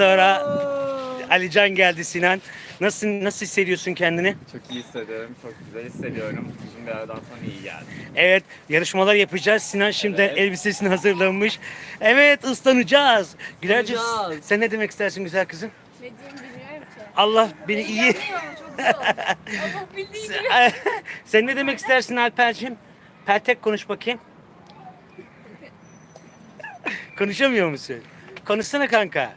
sonra Alican geldi Sinan. Nasıl nasıl hissediyorsun kendini? Çok iyi hissediyorum, çok güzel hissediyorum. Uzun bir aradan sonra iyi geldi. Evet, yarışmalar yapacağız. Sinan şimdi Evet. elbisesini hazırlamış. Evet, ıslanacağız. Gülerce Islanacağız. sen ne demek istersin güzel kızım? Ne diyeyim bilmiyorum ki. Allah beni iyi. Çok zor. Gibi. sen ne demek istersin Alper'cim? Peltek konuş bakayım. Konuşamıyor musun? Konuşsana kanka.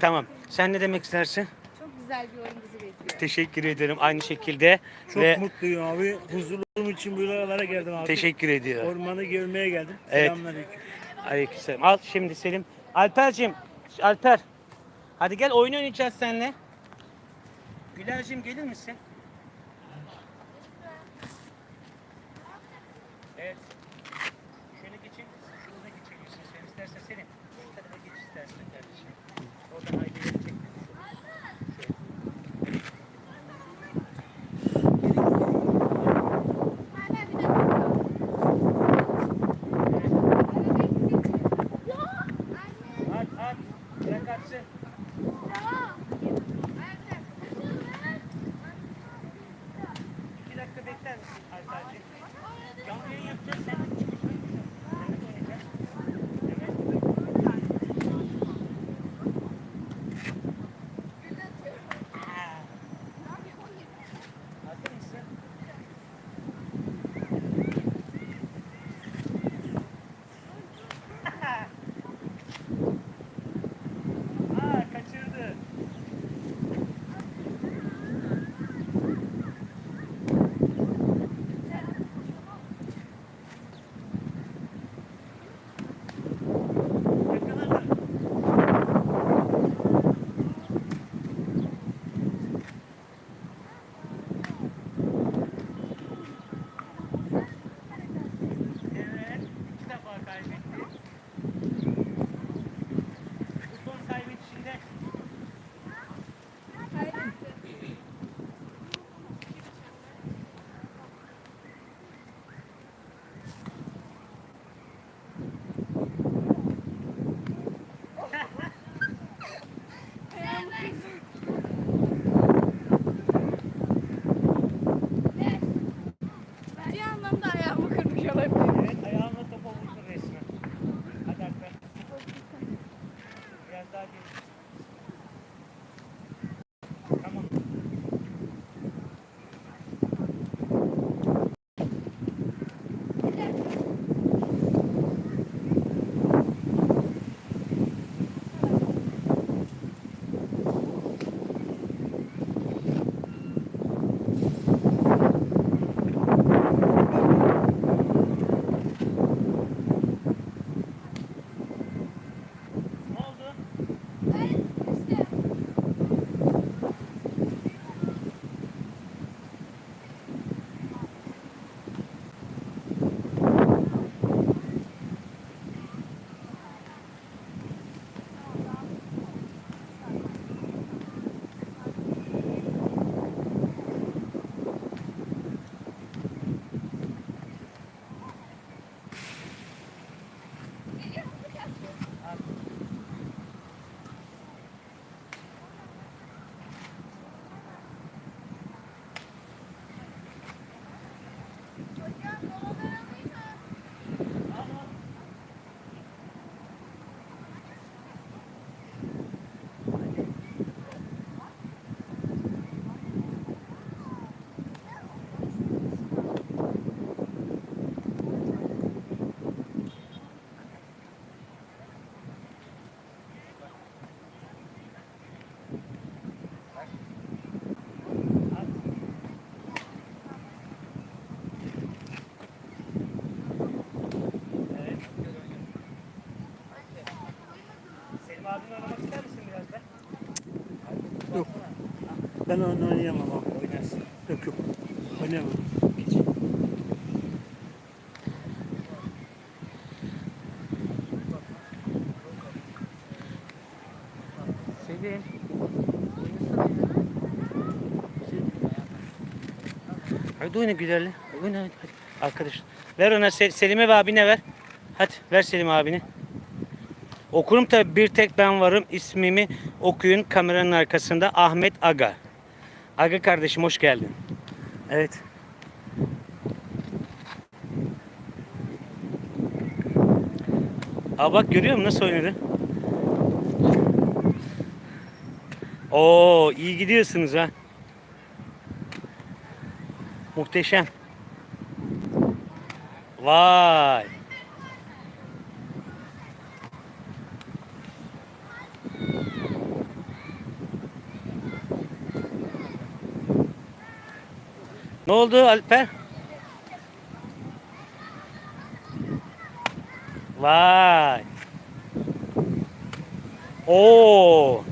Tamam. Sen ne demek istersin? Çok güzel bir oyun bizi bekliyor. Teşekkür ederim aynı şekilde. Çok ve mutluyum abi. Huzurluğum için buralara geldim abi. teşekkür ediyorum. Ormanı görmeye geldim. Evet. Selamünaleyküm. Aleykümselam. Al şimdi Selim. Alper'cim. Alper. Hadi gel oyun oynayacağız seninle. Güler'cim gelir misin? Yok. Ben onu oynayamam abi. Oynarsın. Yok yok. Oynayamam. Selim. Hadi oyna Güler'le. Oyna hadi. hadi. Arkadaş. Ver ona Sel- Selim'e ve abine ver. Hadi ver Selim abine. Okurum tabi bir tek ben varım. İsmimi okuyun kameranın arkasında Ahmet Aga. Aga kardeşim hoş geldin. Evet. Aa bak görüyor musun nasıl oynadı? Oo iyi gidiyorsunuz ha. Muhteşem. Vay. Ne oldu Alper? Vay. Oo.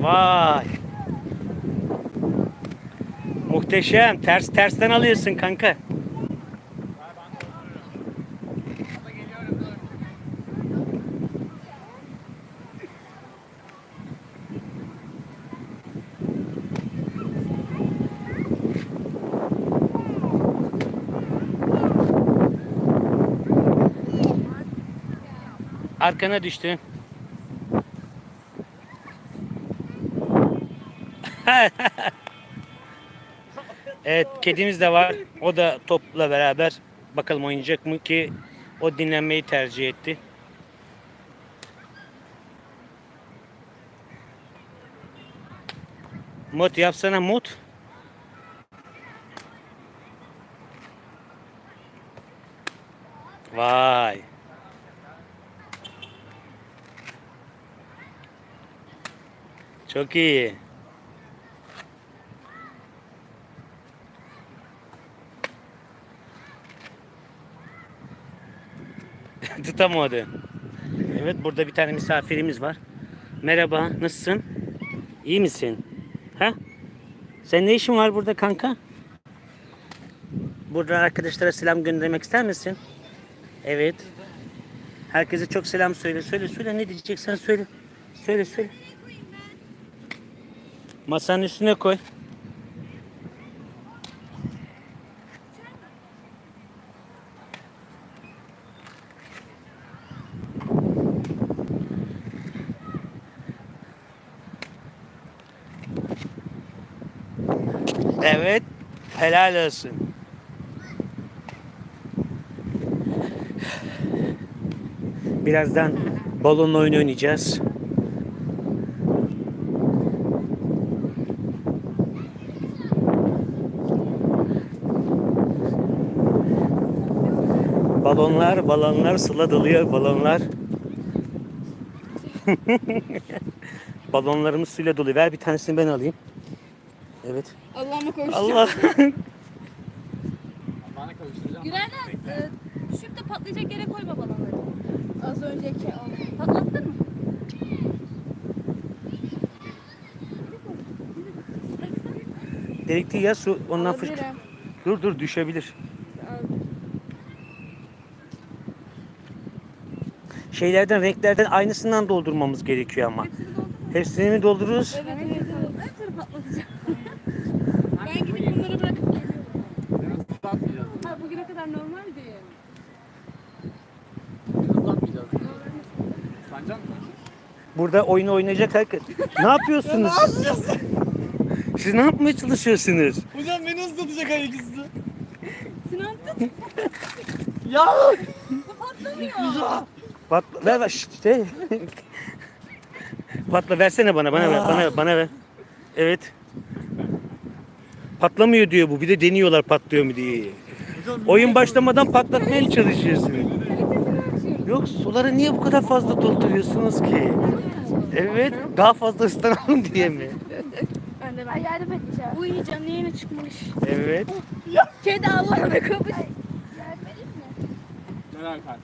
Vay. Muhteşem. Ters tersten alıyorsun kanka. Arkana düştü. evet kedimiz de var. O da topla beraber bakalım oynayacak mı ki o dinlenmeyi tercih etti. Mut yapsana mut. Vay. Çok iyi. Tutamadı. Evet burada bir tane misafirimiz var. Merhaba, nasılsın? İyi misin? Ha? Sen ne işin var burada kanka? Buradan arkadaşlara selam göndermek ister misin? Evet. Herkese çok selam söyle. Söyle söyle ne diyeceksen söyle. Söyle söyle. Masanın üstüne koy. Evet. Helal olsun. Birazdan balon oyunu oynayacağız. Balonlar, balonlar sula doluyor balonlar. Balonlarımız suyla doluyor. Ver bir tanesini ben alayım. Evet. Allah'ıma koştum. Allah. Gülerden e, düşüp de patlayacak yere koyma balonları. Az önceki o. Patlattın mı? Delik değil ya su ondan fışkı. Alabilirim. Dur dur düşebilir. Şeylerden renklerden aynısından doldurmamız gerekiyor ama. Hepsini mi doldururuz? Evet evet evet. Hepsini patlatacağım. ben gidip bunları bırakıp geliyorum. Ha bugüne kadar normaldi. Burada oyun oynayacak herkes. ne yapıyorsunuz? Siz ne yapmaya çalışıyorsunuz? Hocam beni ıslatacak ayak izi. Sinan tut. Ya! Patlamıyor. Patla, ver ver şşt, şey. Patla versene bana bana ver bana bana ver. Evet. Patlamıyor diyor bu. Bir de deniyorlar patlıyor mu diye. Oyun başlamadan patlatmaya çalışıyorsun. Yok suları niye bu kadar fazla dolduruyorsunuz ki? Evet daha fazla ıslanalım diye mi? Ben de ben yardım edeceğim. Bu iyi canlı yayına çıkmış. Evet. Kedi Allah'ına kapış.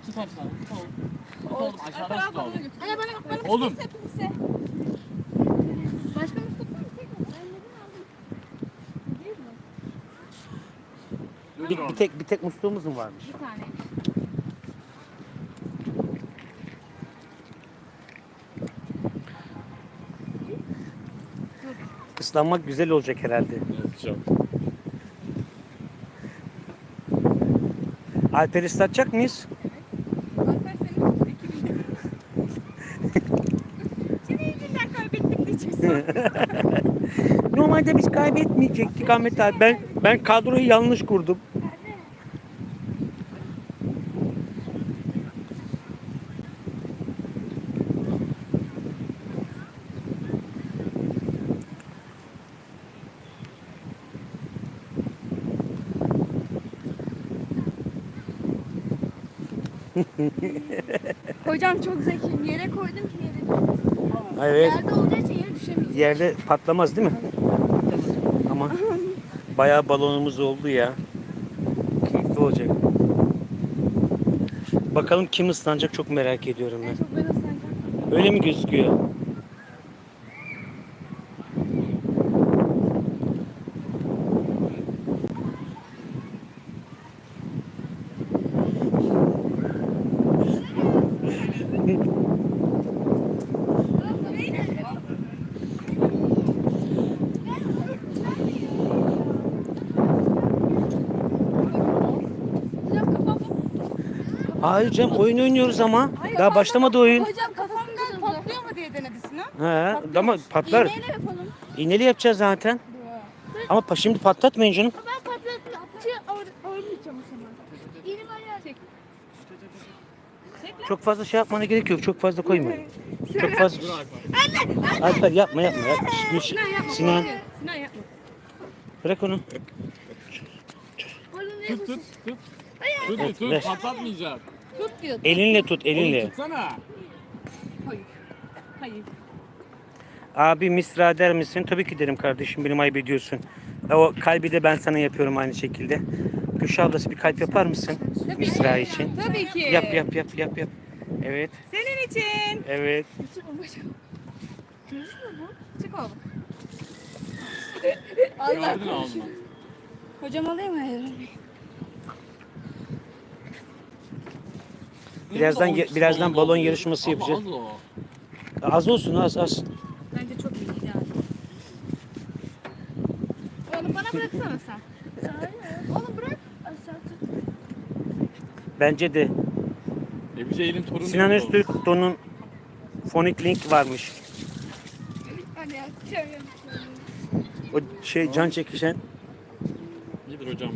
Tut aşağıdan. Tut oğlum. Tut oğlum aşağıdan tut oğlum. Anne bana bak bana Oğlum. kimse. Başka musluk var mı? Bir, bir tek bir tek musluğumuz mu varmış? Bir tane. Islanmak güzel olacak herhalde. Alper'i ıslatacak mıyız? Alper Normalde biz kaybetmeyecektik Ahmet abi. Ben ben kadroyu yanlış kurdum. Hocam çok zekiyim. Yere koydum ki yere düşmesin. Evet. Yerde düşemeyeceğim. Yerde patlamaz değil mi? Ama bayağı balonumuz oldu ya. Keyifli olacak. Bakalım kim ıslanacak çok merak ediyorum En ben. Öyle mi gözüküyor? Hocam kafam... Hayır canım oyun oynuyoruz ama. Daha başlamadı oyun. Hocam kafamdan patlıyor mu diye denedi Sinan. He, ama patlar. İğneyle yapalım. İğneli yapacağız zaten. Ama pa- şimdi patlatmayın canım. Ben patlattım. Şey, ağırlayacağım o zaman. İğne bayağı çek. Çok fazla şey yapmana gerek yok. Çok fazla koyma. Çok fazla. Alper yapma yapma. yapma. Sinan yapma. Sinan Sinan yapma. bırak onu. Tut tut tut. Tut tut ver. patlatmayacak. Tut diyor. Elinle tut elinle. Tutsana. Hayır. Hayır. Abi misra der misin? Tabii ki derim kardeşim benim ayıp ediyorsun. O kalbi de ben sana yapıyorum aynı şekilde. Gülşah ablası bir kalp yapar mısın? Misra için. Tabii ki. Yap yap yap yap yap. Evet. Senin için. Evet. Çık oğlum. Gördün ağzına. Hocam alayım mı? Birazdan birazdan balon yarışması yapacağız. az olsun az az. Bence çok iyi yani. Oğlum bana bıraksana sen. Oğlum bırak. Bence de. Ebu Cehil'in torunu. Sinan gibi Öztürk Don'un Phonic Link varmış. Hadi ya. Şöyle. O şey can çekişen. İyidir hocam.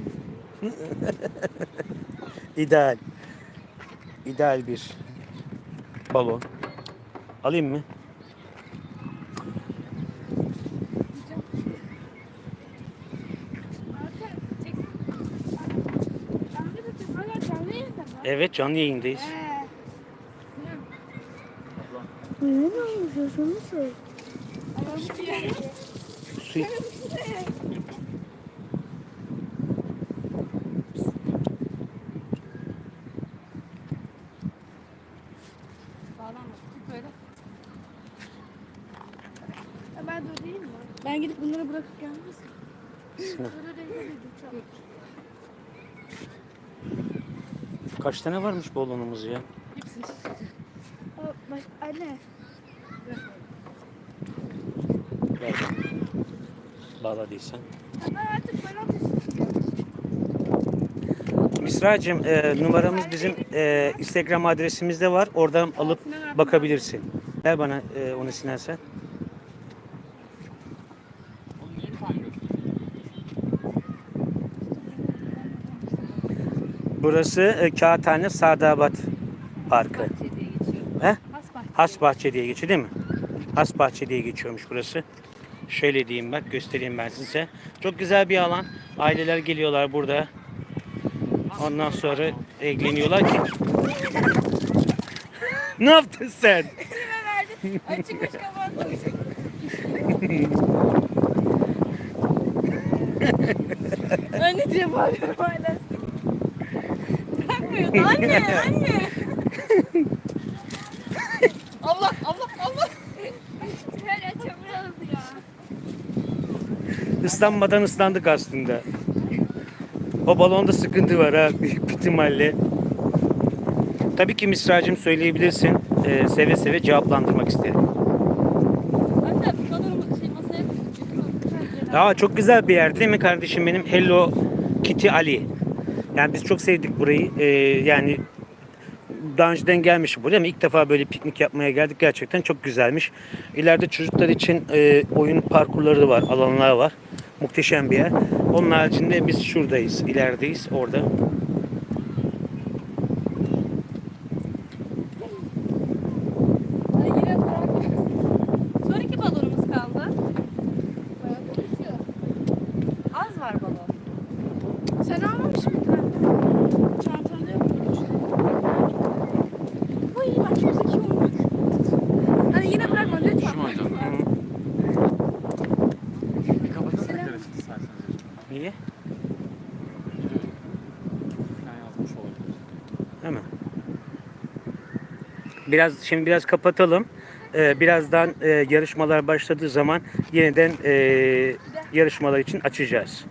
ideal. İdeal bir balon. Alayım mı? Evet canlı yayındayız. Su Ben durayım mı? Ben gelmez Kaç tane varmış balonumuz ya? Hepsini Anne. Ver. Bağladıysan. Artık. Misracığım e, numaramız bizim e, Instagram adresimizde var. Oradan alıp bakabilirsin. Ver bana e, onu Sinan sen. Oğlum niye bir tane götürdün? Burası e, Kağıthane Sadabat Parkı. Bahçe diye geçiyor. He? Has bahçe. Has Bahçe diye geçiyor değil mi? Has Bahçe diye geçiyormuş burası. Şöyle diyeyim bak göstereyim ben size. Çok güzel bir alan. Aileler geliyorlar burada. Ondan sonra eğleniyorlar ki. ne yaptın sen? Açıkmış kapattım. Anne diye bağırıyorum hala. Anne anne. Allah Allah Allah. Her çamur aldı ya. Islanmadan ıslandık aslında. O balonda sıkıntı var ha büyük bir ihtimalle. Tabii ki Misracığım söyleyebilirsin. Ee, seve seve cevaplandırmak isterim. Hatta şey masaya koyacağım. Aa, çok güzel bir yer değil mi kardeşim benim? Hello Kitty Ali. Yani biz çok sevdik burayı. Ee, yani daha önceden gelmiş buraya ama ilk defa böyle piknik yapmaya geldik. Gerçekten çok güzelmiş. İleride çocuklar için e, oyun parkurları var, alanlar var. Muhteşem bir yer. Onun haricinde biz şuradayız, ilerideyiz, orada. Ay, yine bırak. Son iki balonumuz kaldı. Az var balon. Sen almamış mıydın? Çantada yok. Uy ben çok zeki olmak. Hadi yine bırakma lütfen. Bir kapatın tekrar açın isterseniz. Niye? Hemen. Biraz şimdi biraz kapatalım. Ee, birazdan e, yarışmalar başladığı zaman yeniden e, yarışmalar için açacağız.